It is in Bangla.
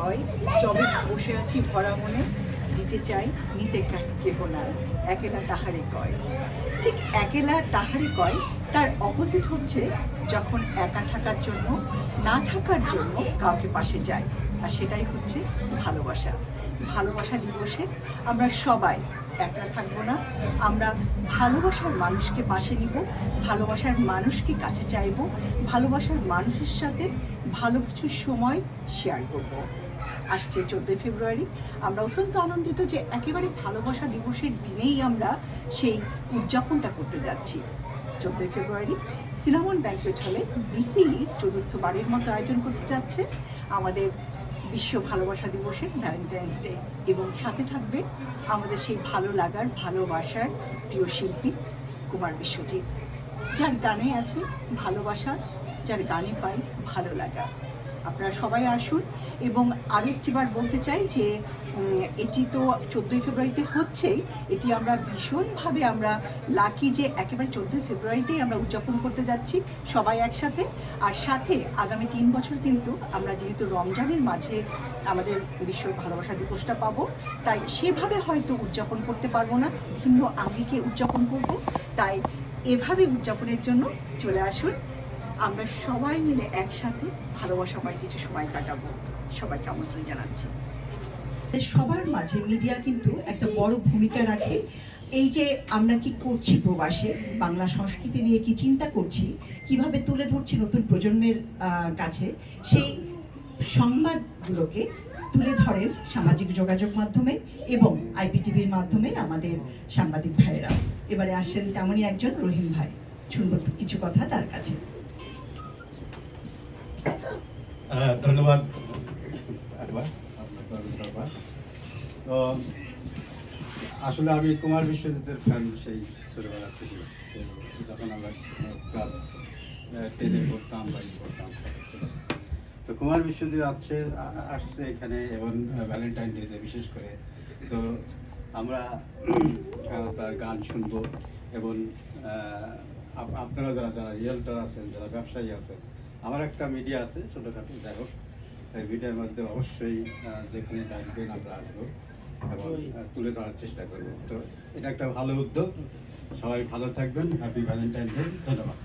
কয় চবে বসে আছি ভরা মনে। দিতে চাই নিতে কেহ না একেলা তাহারে কয়। ঠিক একেলা তাহারে কয়। তার অপোজিট হচ্ছে যখন একা থাকার জন্য, না থাকার জন্য কাউকে পাশে যায়। আর সেটাই হচ্ছে ভালোবাসা। ভালোবাসা দিবসে আমরা সবাই একা থাকব না। আমরা ভালোবাসার মানুষকে পাশে নিব। ভালোবাসার মানুষকে কাছে চাইব। ভালোবাসার মানুষের সাথে ভালো কিছু সময় শেয়ার করব। আসছে চোদ্দোই ফেব্রুয়ারি। আমরা অত্যন্ত আনন্দিত যে একেবারে ভালোবাসা দিবসের দিনেই আমরা সেই উদযাপনটা করতে যাচ্ছি। চোদ্দোই ফেব্রুয়ারি সিনামন ব্যাংকুয়েট হলে বিসি চতুর্থবারের মতো আয়োজন করতে যাচ্ছে। আমাদের বিশ্ব ভালোবাসা দিবসের ভ্যালেন্টাইন্স ডে এবং সাথে থাকবে আমাদের সেই ভালো লাগার, ভালোবাসার প্রিয় শিল্পী কুমার বিশ্বজিৎ। যার গানে আছে ভালোবাসা, যার গানে পাই ভালো লাগা। আপনারা সবাই আসুন। এবং আরেকটিবার বলতে চাই যে এটি তো চোদ্দোই ফেব্রুয়ারিতে হচ্ছেই। এটি আমরা ভীষণভাবে আমরা লাকি যে একেবারে চোদ্দোই ফেব্রুয়ারিতেই আমরা উদযাপন করতে যাচ্ছি সবাই একসাথে। আর সাথে আগামী তিন বছর কিন্তু আমরা যেহেতু রমজানের মাঝে আমাদের বিশ্ব ভালোবাসা দিবসটা পাবো, তাই সেভাবে হয়তো উদযাপন করতে পারব না। ভিন্ন আঙ্গিকে উদযাপন করব। তাই এভাবে উদযাপনের জন্য চলে আসুন। আমরা সবাই মিলে একসাথে ভালোবাসাময় কিছু সময় কাটাবো। সবাইকে আমন্ত্রণ জানাচ্ছি। সবার মাঝে মিডিয়া কিন্তু একটা বড় ভূমিকা রাখে। এই যে আমরা কি করছি প্রবাসে, বাংলা সংস্কৃতি নিয়ে কি চিন্তা করছি, কীভাবে তুলে ধরছি নতুন প্রজন্মের কাছে, সেই সংবাদগুলোকে তুলে ধরেন সামাজিক যোগাযোগ মাধ্যমে এবং আইপিটিভির মাধ্যমে আমাদের সাংবাদিক ভাইয়েরা। এবারে আসেন তেমনই একজন রহিম ভাই। শুনব কিছু কথা তার কাছে। ধন্যবাদ। তো, আসলে আমি কুমার বিশ্বজিতের ফ্যান সেই ছোটবেলা থেকে যখন আমরা ক্লাস টেনে পড়তাম বা পড়তাম, তো কুমার বিশ্বজিৎ আসছে আসছে এখানে এবং ভ্যালেন্টাইন ডেতে বিশেষ করে তো আমরা তার গান শুনব এবং আপনারা যারা যারা রিয়েলটার আছেন, যারা ব্যবসায়ী আছেন আমার একটা মিডিয়া আছে ছোটখাটো যাই হোক। এই ভিডিওর মধ্যে অবশ্যই যেখানে ডাকবেন আমরা আসব এবং তুলে ধরার চেষ্টা করব। তো এটা একটা ভালো উদ্যোগ। সবাই ভালো থাকবেন। হ্যাপি ভ্যালেন্টাইন ডে ধন্যবাদ।